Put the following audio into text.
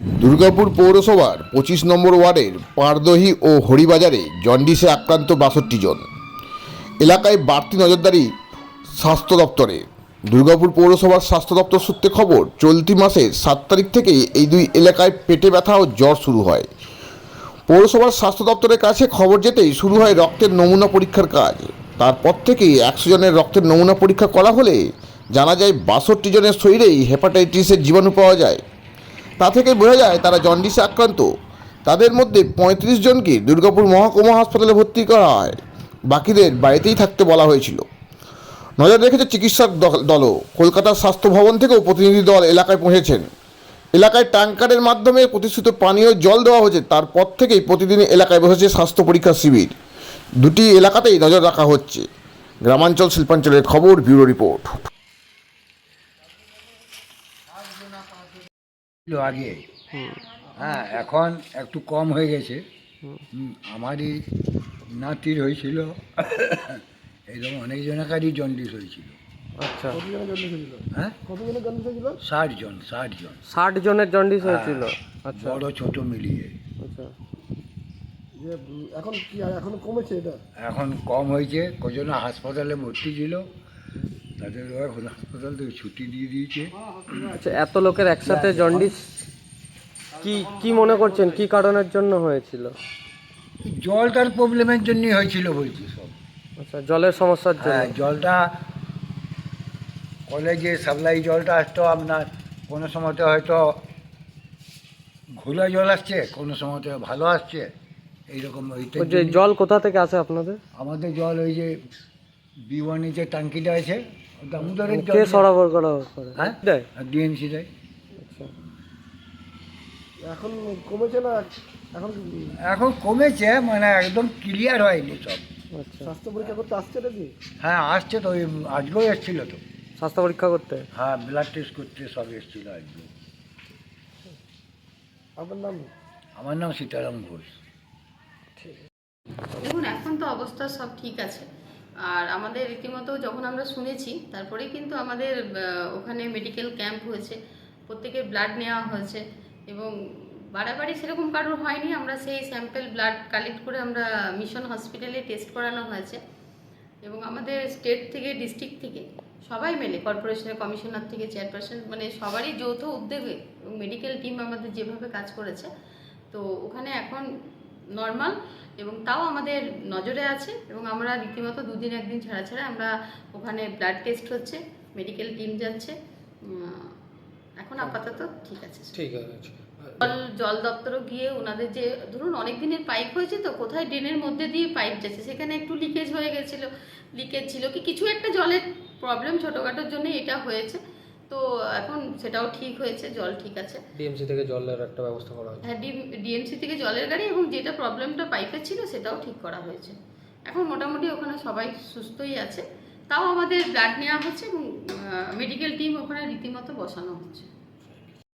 দুর্গাপুর পৌরসভার পঁচিশ নম্বর ওয়ার্ডের পারদহি ও হরিবাজারে জন্ডিসে আক্রান্ত বাষট্টি জন। এলাকায় বাড়তি নজরদারি স্বাস্থ্য দপ্তরে। দুর্গাপুর পৌরসভার স্বাস্থ্য দপ্তর সূত্রে খবর, চলতি মাসের সাত তারিখ থেকেই এই দুই এলাকায় পেটে ব্যথা ও জ্বর শুরু হয়। পৌরসভার স্বাস্থ্য দপ্তরের কাছে খবর যেতেই শুরু হয় রক্তের নমুনা পরীক্ষার কাজ। তারপর থেকেই একশো জনের রক্তের নমুনা পরীক্ষা করা হলে জানা যায় বাষট্টি জনের শরীরেই হেপাটাইটিসের জীবাণু পাওয়া যায়। তা থেকে বোঝা যায় তারা জন্ডিসে আক্রান্ত। তাদের মধ্যে পঁয়ত্রিশ জনকে দুর্গাপুর মহকুমা হাসপাতালে ভর্তি করা হয়। বাকিদের বাড়িতেই থাকতে বলা হয়েছিল। নজর রেখেছে চিকিৎসক দল- দলও। কলকাতার স্বাস্থ্য ভবন থেকেও প্রতিনিধি দল এলাকায় পৌঁছেছেন। এলাকায় ট্যাঙ্কারের মাধ্যমে প্রতিশ্রুত পানীয় জল দেওয়া হয়েছে। তারপর থেকেই প্রতিদিন এলাকায় বসেছে স্বাস্থ্য পরীক্ষা শিবির। দুটি এলাকাতেই নজর রাখা হচ্ছে। গ্রামাঞ্চল শিল্পাঞ্চলের খবর, ব্যুরো রিপোর্ট। ছিল আগে। হ্যাঁ এখন একটু কম হয়ে গেছে। আমারই নাতির হয়েছিল। এরকম অনেক জনকারই জন্ডিস হয়েছিল। আচ্ছা। হ্যাঁ? ষাট জন ষাট জন। ষাট জনের জন্ডিস হয়েছিল। আচ্ছা। বড় ছোট মিলিয়ে। আচ্ছা। এখন কি আর এখন কমেছে এটা? এখন কম হয়েছে কজন হাসপাতালে ভর্তি ছিল তাদের এখন হাসপাতাল থেকে ছুটি দিয়ে দিয়েছে। আচ্ছা এত লোকের একসাথে জন্ডিস কি কি মনে করছেন? কি কারণের জন্য হয়েছিল? জলটার প্রবলেমের জন্যই হয়েছিল বলছি সব। আচ্ছা জলের সমস্যার জন্য। হ্যাঁ জলটা কলেজে সাপ্লাই জলটা আসতো আপনার কোনো সময়তে হয়তো ঘোলা জল আসছে কোনো সময়তে ভালো আসছে এইরকম ওই যে জল কোথা থেকে আসে আপনাদের? আমাদের জল ওই যে বিওয়ানি যে টাঙ্কিটা আছে দামোদরের কে সরবরাহ করা করে হ্যাঁ? দেয়? ডিএমসি দেয়। আচ্ছা। এখন কমেছে না? এখন এখন কমেছে মানে একদম ক্লিয়ার হয়নি সব। আচ্ছা। স্বাস্থ্য পরীক্ষা করতে আসছে নাকি? হ্যাঁ আসছে তো ওই আজকেও এসেছিল তো। স্বাস্থ্য পরীক্ষা করতে? হ্যাঁ ব্লাড টেস্ট করতে সব এসেছিল আজকে। আপনার নাম? আমার নাম সীতারাম ঘোষ। দেখুন এখন তো অবস্থা সব ঠিক আছে। আর আমাদের রীতিমতো যখন আমরা শুনেছি, তারপরেই কিন্তু আমাদের ওখানে মেডিকেল ক্যাম্প হয়েছে, প্রত্যেকের ব্লাড নেওয়া হয়েছে এবং বাড়াবাড়ি সেরকম কারোর হয়নি। আমরা সেই স্যাম্পেল ব্লাড কালেক্ট করে আমরা মিশন হসপিটালে টেস্ট করানো হয়েছে এবং আমাদের স্টেট থেকে ডিস্ট্রিক্ট থেকে সবাই মিলে কর্পোরেশনের কমিশনার থেকে চেয়ারপারসন মানে সবারই যৌথ উদ্যোগে মেডিকেল টিম আমাদের যেভাবে কাজ করেছে, তো ওখানে এখন নর্মাল এবং তাও আমাদের নজরে আছে এবং আমরা রীতিমতো দুদিন একদিন ছাড়া ছাড়া আমরা ওখানে ব্লাড টেস্ট হচ্ছে মেডিকেল টিম যাচ্ছে। এখন আপাতত ঠিক আছে। ঠিক আছে। জল জল দপ্তরও গিয়ে ওনাদের যে ধরুন অনেক দিনের পাইপ হয়েছে তো কোথায় ড্রেনের মধ্যে দিয়ে পাইপ যাচ্ছে? সেখানে একটু লিকেজ হয়ে গেছিল। লিকেজ ছিল কি কিছু একটা জলের প্রবলেম ছোটোখাটোর জন্য এটা হয়েছে। তো এখন সেটাও ঠিক হয়েছে জল ঠিক আছে। ডিএমসি থেকে জলের একটা ব্যবস্থা করা হয়েছে। হ্যাঁ ডিএমসি থেকে জলের গাড়ি এবং যেটা প্রবলেমটা পাইপের ছিল সেটাও ঠিক করা হয়েছে। এখন মোটামুটি ওখানে সবাই সুস্থই আছে। তাও আমাদের ব্লাড নেওয়া হচ্ছে এবং মেডিকেল টিম ওখানে রীতিমতো বসানো হচ্ছে।